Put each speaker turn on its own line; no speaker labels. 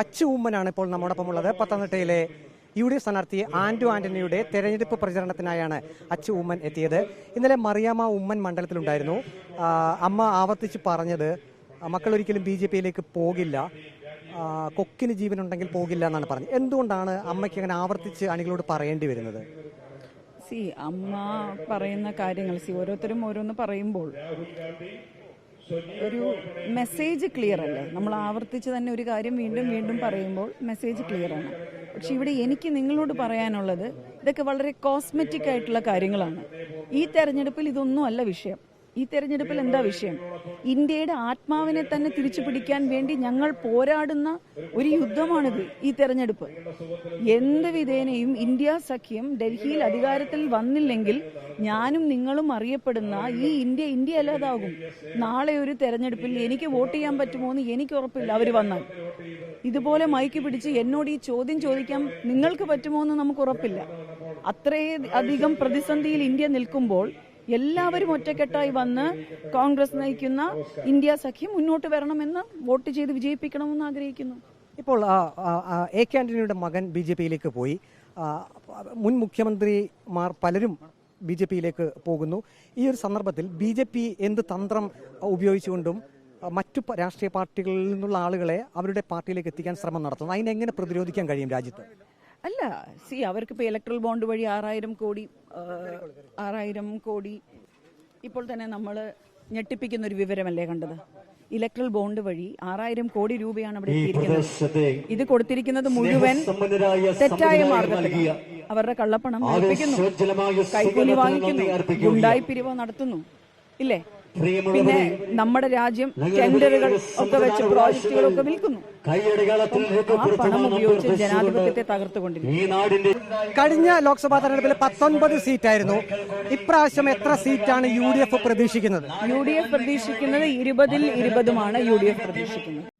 അച്ചു ഉമ്മനാണ് ഇപ്പോൾ നമ്മോടൊപ്പം ഉള്ളത്. പത്തനംതിട്ടയിലെ യു ഡി എഫ് സ്ഥാനാർത്ഥി ആന്റു ആന്റണിയുടെ തെരഞ്ഞെടുപ്പ് പ്രചരണത്തിനായാണ് അച്ചു ഉമ്മൻ എത്തിയത്. ഇന്നലെ മറിയാമ്മ ഉമ്മൻ മണ്ഡലത്തിലുണ്ടായിരുന്നു. അമ്മ ആവർത്തിച്ച് പറഞ്ഞത് മക്കൾ ഒരിക്കലും ബി ജെ പിയിലേക്ക് പോകില്ല. കൊക്കിന് ജീവനുണ്ടെങ്കിൽ പോകില്ല എന്നാണ് പറഞ്ഞത്. എന്തുകൊണ്ടാണ് അമ്മയ്ക്ക് അങ്ങനെ ആവർത്തിച്ച് അണികളോട് പറയേണ്ടി വരുന്നത്?
സി അമ്മ പറയുന്ന കാര്യങ്ങൾ സി ഓരോരുത്തരും ഓരോന്ന് പറയുമ്പോൾ ഒരു മെസ്സേജ് ക്ലിയർ അല്ലേ? നമ്മൾ ആവർത്തിച്ച് തന്നെ ഒരു കാര്യം വീണ്ടും വീണ്ടും പറയുമ്പോൾ മെസ്സേജ് ക്ലിയർ ആണ്. പക്ഷെ ഇവിടെ എനിക്ക് നിങ്ങളോട് പറയാനുള്ളത് ഇതൊക്കെ വളരെ കോസ്മെറ്റിക് ആയിട്ടുള്ള കാര്യങ്ങളാണ്. ഈ തെരഞ്ഞെടുപ്പിൽ ഇതൊന്നും അല്ല വിഷയം. ഈ തെരഞ്ഞെടുപ്പിൽ എന്താ വിഷയം? ഇന്ത്യയുടെ ആത്മാവിനെ തന്നെ തിരിച്ചു പിടിക്കാൻ വേണ്ടി ഞങ്ങൾ പോരാടുന്ന ഒരു യുദ്ധമാണിത് ഈ തെരഞ്ഞെടുപ്പ്. എന്ത് വിധേനയും ഇന്ത്യ സഖ്യം ഡൽഹിയിൽ അധികാരത്തിൽ വന്നില്ലെങ്കിൽ ഞാനും നിങ്ങളും അറിയപ്പെടുന്ന ഈ ഇന്ത്യ ഇന്ത്യ അല്ലാതാകും നാളെ ഒരു തെരഞ്ഞെടുപ്പിൽ എനിക്ക് വോട്ട് ചെയ്യാൻ പറ്റുമോ എന്ന് എനിക്ക് ഉറപ്പില്ല അവർ വന്നാൽ. ഇതുപോലെ മൈക്ക് പിടിച്ച് എന്നോട് ഈ ചോദ്യം ചോദിക്കാൻ നിങ്ങൾക്ക് പറ്റുമോ എന്ന് നമുക്ക് ഉറപ്പില്ല. അത്രേ അധികം പ്രതിസന്ധിയിൽ ഇന്ത്യ നിൽക്കുമ്പോൾ എല്ലാവരും ഒറ്റക്കെട്ടായി വന്ന് കോൺഗ്രസ് നയിക്കുന്ന ഇന്ത്യ സഖ്യം മുന്നോട്ട് വരണമെന്ന് വോട്ട് ചെയ്ത് വിജയിപ്പിക്കണമെന്ന് ആഗ്രഹിക്കുന്നു.
ഇപ്പോൾ എ കെ ആന്റണിയുടെ മകൻ ബി ജെ പിയിലേക്ക് പോയി. മുൻ മുഖ്യമന്ത്രിമാർ പലരും ബി ജെ പിയിലേക്ക് പോകുന്നു. ഈ ഒരു സന്ദർഭത്തിൽ ബി ജെ പി എന്ത് തന്ത്രം ഉപയോഗിച്ചുകൊണ്ടും മറ്റു രാഷ്ട്രീയ പാർട്ടികളിൽ നിന്നുള്ള ആളുകളെ അവരുടെ പാർട്ടിയിലേക്ക് എത്തിക്കാൻ ശ്രമം നടത്തുന്നു. അതിനെങ്ങനെ പ്രതിരോധിക്കാൻ കഴിയും രാജ്യത്ത്?
അല്ല സി അവർക്ക് ഇപ്പോൾ ഇലക്ട്രൽ ബോണ്ട് വഴി ആറായിരം കോടി ആറായിരം കോടി. ഇപ്പോൾ തന്നെ നമ്മൾ ഞെട്ടിപ്പിക്കുന്ന ഒരു വിവരമല്ലേ കണ്ടത്? ഇലക്ട്രൽ ബോണ്ട് വഴി ആറായിരം കോടി രൂപയാണ് അവിടെ എത്തിയിരിക്കുന്നത്. ഇത് കൊടുത്തിരിക്കുന്നത് മുഴുവൻ തെറ്റായ മാർഗത്തിൽ അവരുടെ കള്ളപ്പണം വെളുപ്പിക്കുന്നു കൈക്കൂലി വാങ്ങിക്കുന്നു. ഉണ്ടായി പിരിവ് നടത്തുന്നു. ഇല്ലേ? പിന്നെ നമ്മുടെ രാജ്യം ടെൻഡറുകൾ ഒക്കെ വെച്ച് പ്രോജക്റ്റുകളൊക്കെ വിൽക്കുന്നു. ആ പണം ഉപയോഗിച്ച് ജനാധിപത്യത്തെ തകർത്തുകൊണ്ടിരിക്കുന്നു.
നാടിന്റെ
കഴിഞ്ഞ ലോക്സഭാ തെരഞ്ഞെടുപ്പിൽ പത്തൊൻപത് സീറ്റായിരുന്നു. ഇപ്രാവശ്യം എത്ര സീറ്റാണ് യു ഡി എഫ് പ്രതീക്ഷിക്കുന്നത്?
യു ഡി എഫ് പ്രതീക്ഷിക്കുന്നത് ഇരുപതിൽ ഇരുപതുമാണ് യു ഡി എഫ് പ്രതീക്ഷിക്കുന്നത്.